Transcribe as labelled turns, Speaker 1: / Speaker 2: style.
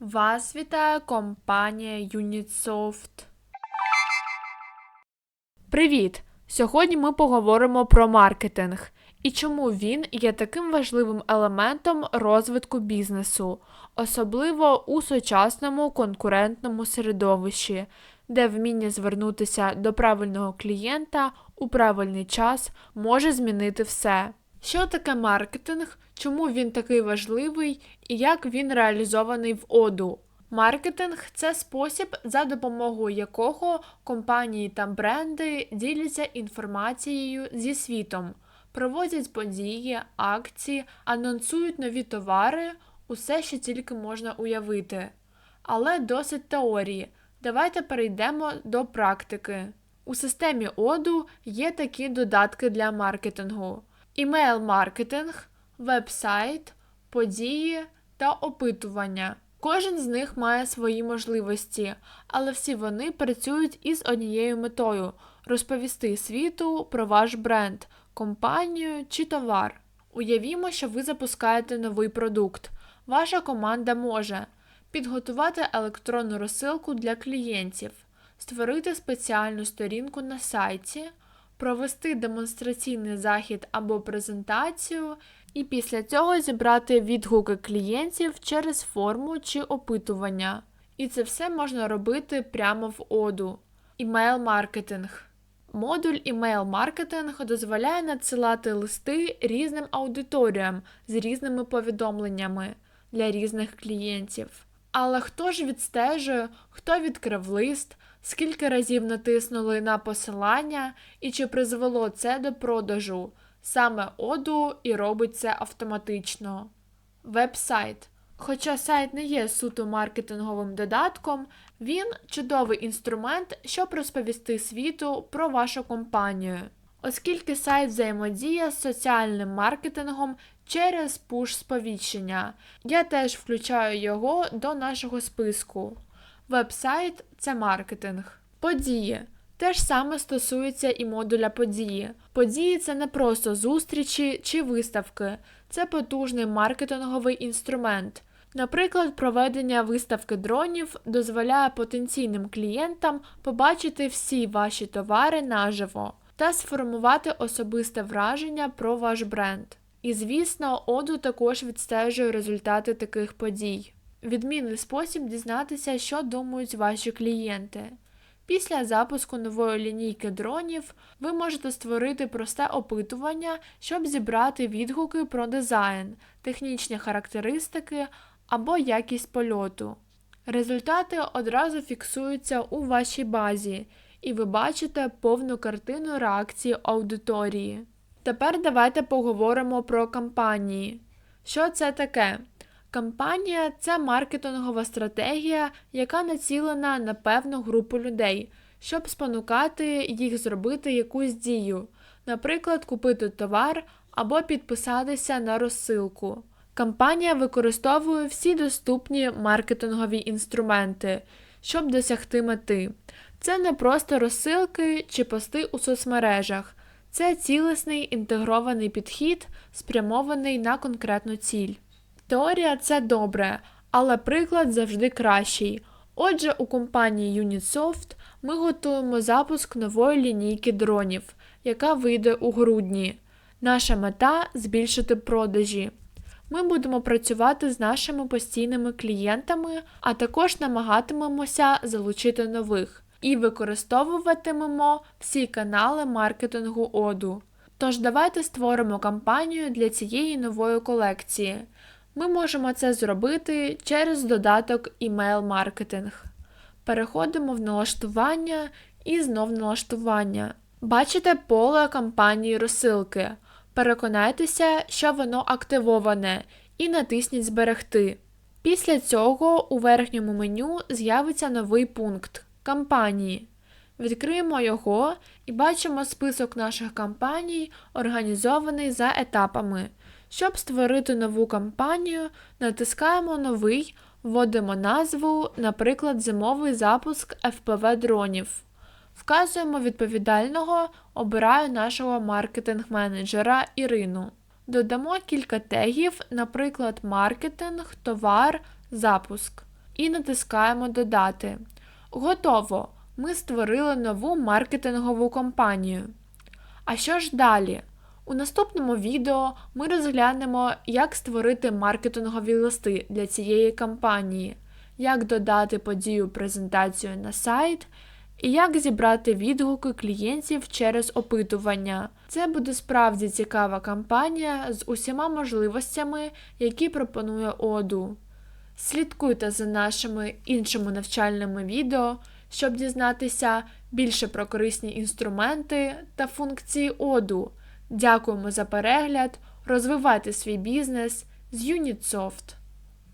Speaker 1: Вас вітає компанія Unitsoft. Привіт! Сьогодні ми поговоримо про маркетинг і чому він є таким важливим елементом розвитку бізнесу, особливо у сучасному конкурентному середовищі, де вміння звернутися до правильного клієнта у правильний час може змінити все. Що таке маркетинг, чому він такий важливий і як він реалізований в оду? Маркетинг це спосіб, за допомогою якого компанії та бренди діляться інформацією зі світом, проводять події, акції, анонсують нові товари, усе, що тільки можна уявити. Але досить теорії. Давайте перейдемо до практики. У системі оду є такі додатки для маркетингу: імейл-маркетинг, веб-сайт, події та опитування. Кожен з них має свої можливості, але всі вони працюють із однією метою розповісти світу про ваш бренд, компанію чи товар. Уявімо, що ви запускаєте новий продукт. Ваша команда може підготувати електронну розсилку для клієнтів, створити спеціальну сторінку на сайті, провести демонстраційний захід або презентацію, і після цього зібрати відгуки клієнтів через форму чи опитування. І це все можна робити прямо в оду. Імейл-маркетинг. Модуль імейл-маркетинг дозволяє надсилати листи різним аудиторіям з різними повідомленнями для різних клієнтів. Але хто ж відстежує, хто відкрив лист, скільки разів натиснули на посилання і чи призвело це до продажу? Саме оду і робить це автоматично. Веб-сайт. Хоча сайт не є суто маркетинговим додатком, він чудовий інструмент, щоб розповісти світу про вашу компанію, оскільки сайт взаємодіє з соціальним маркетингом через пуш-сповіщення. Я теж включаю його до нашого списку. Веб-сайт це маркетинг. Події. Те ж саме стосується і модуля події. Події це не просто зустрічі чи виставки, це потужний маркетинговий інструмент. Наприклад, проведення виставки дронів дозволяє потенційним клієнтам побачити всі ваші товари наживо та сформувати особисте враження про ваш бренд. І, звісно, оду також відстежує результати таких подій. Відмінний спосіб дізнатися, що думають ваші клієнти. Після запуску нової лінійки дронів ви можете створити просте опитування, щоб зібрати відгуки про дизайн, технічні характеристики або якість польоту. Результати одразу фіксуються у вашій базі, і ви бачите повну картину реакції аудиторії. Тепер давайте поговоримо про кампанії. Що це таке? Кампанія це маркетингова стратегія, яка націлена на певну групу людей, щоб спонукати їх зробити якусь дію, наприклад, купити товар або підписатися на розсилку. Кампанія використовує всі доступні маркетингові інструменти, щоб досягти мети. Це не просто розсилки чи пости у соцмережах, це цілісний інтегрований підхід, спрямований на конкретну ціль. Теорія це добре, але приклад завжди кращий. Отже, у компанії Unitsoft ми готуємо запуск нової лінійки дронів, яка вийде у грудні. Наша мета збільшити продажі. Ми будемо працювати з нашими постійними клієнтами, а також намагатимемося залучити нових і використовуватимемо всі канали маркетингу оду. Тож давайте створимо кампанію для цієї нової колекції. Ми можемо це зробити через додаток email-маркетинг. Переходимо в налаштування і знов налаштування. Бачите поле кампанії розсилки. Переконайтеся, що воно активоване, і натисніть Зберегти. Після цього у верхньому меню з'явиться новий пункт Кампанії. Відкриємо його і бачимо список наших кампаній, організований за етапами. Щоб створити нову кампанію, натискаємо Новий, вводимо назву, наприклад, Зимовий запуск FPV дронів. Вказуємо відповідального, обираю нашого маркетинг-менеджера Ірину. Додамо кілька тегів, наприклад, маркетинг, товар, запуск. і натискаємо Додати. Готово! Ми створили нову маркетингову кампанію. А що ж далі? У наступному відео ми розглянемо, як створити маркетингові листи для цієї кампанії, як додати подію презентацію на сайт і як зібрати відгуки клієнтів через опитування. Це буде справді цікава кампанія з усіма можливостями, які пропонує Оду. Слідкуйте за нашими іншими навчальними відео, щоб дізнатися більше про корисні інструменти та функції Оду. Дякуємо за перегляд, розвивайте свій бізнес з Unitsoft.